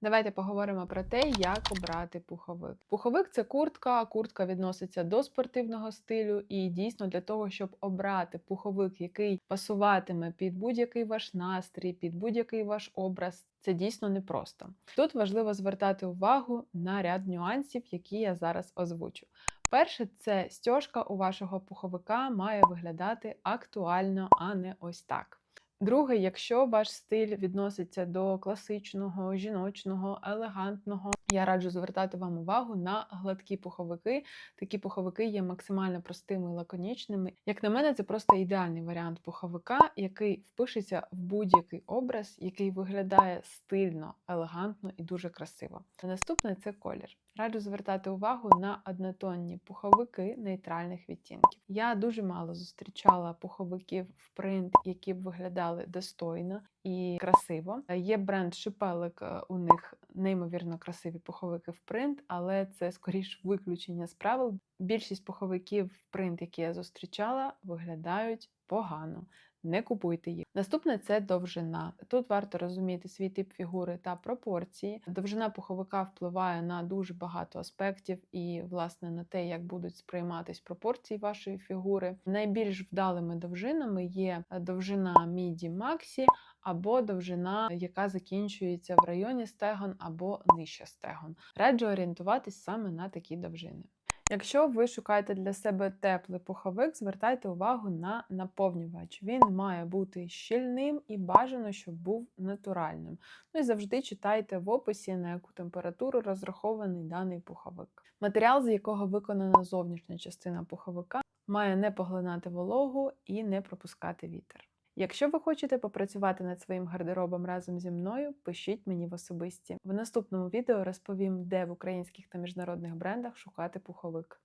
Давайте поговоримо про те, як обрати пуховик. Пуховик це куртка. Куртка відноситься до спортивного стилю, і дійсно для того, щоб обрати пуховик, який пасуватиме під будь-який ваш настрій, під будь-який ваш образ. Це дійсно непросто. Тут важливо звертати увагу на ряд нюансів, які я зараз озвучу. Перше, це стяжка у вашого пуховика має виглядати актуально, а не ось так. Друге, якщо ваш стиль відноситься до класичного, жіночного, елегантного, я раджу звертати вам увагу на гладкі пуховики. Такі пуховики є максимально простими і лаконічними. Як на мене, це просто ідеальний варіант пуховика, який впишеться в будь-який образ, який виглядає стильно, елегантно і дуже красиво. Наступне це колір. Раджу звертати увагу на однотонні пуховики нейтральних відтінків. Я дуже мало зустрічала пуховиків в принт, які б виглядали достойно і красиво. Є бренд Шипелик, е, у них неймовірно красиві пуховики в принт, але це скоріш виключення з правил. Більшість пуховиків в принт, які я зустрічала, виглядають погано. Не купуйте їх. Наступне це довжина. Тут варто розуміти свій тип фігури та пропорції. Довжина пуховика впливає на дуже багато аспектів і, власне, на те, як будуть сприйматись пропорції вашої фігури. Найбільш вдалими довжинами є довжина міді максі або довжина, яка закінчується в районі стегон або нижче стегон. Раджу орієнтуватись саме на такі довжини. Якщо ви шукаєте для себе теплий пуховик, звертайте увагу на наповнювач. Він має бути щільним і бажано, щоб був натуральним. Ну і завжди читайте в описі, на яку температуру розрахований даний пуховик. Матеріал, з якого виконана зовнішня частина пуховика, має не поглинати вологу і не пропускати вітер. Якщо ви хочете попрацювати над своїм гардеробом разом зі мною, пишіть мені в особисті. В наступному відео розповім, де в українських та міжнародних брендах шукати пуховик.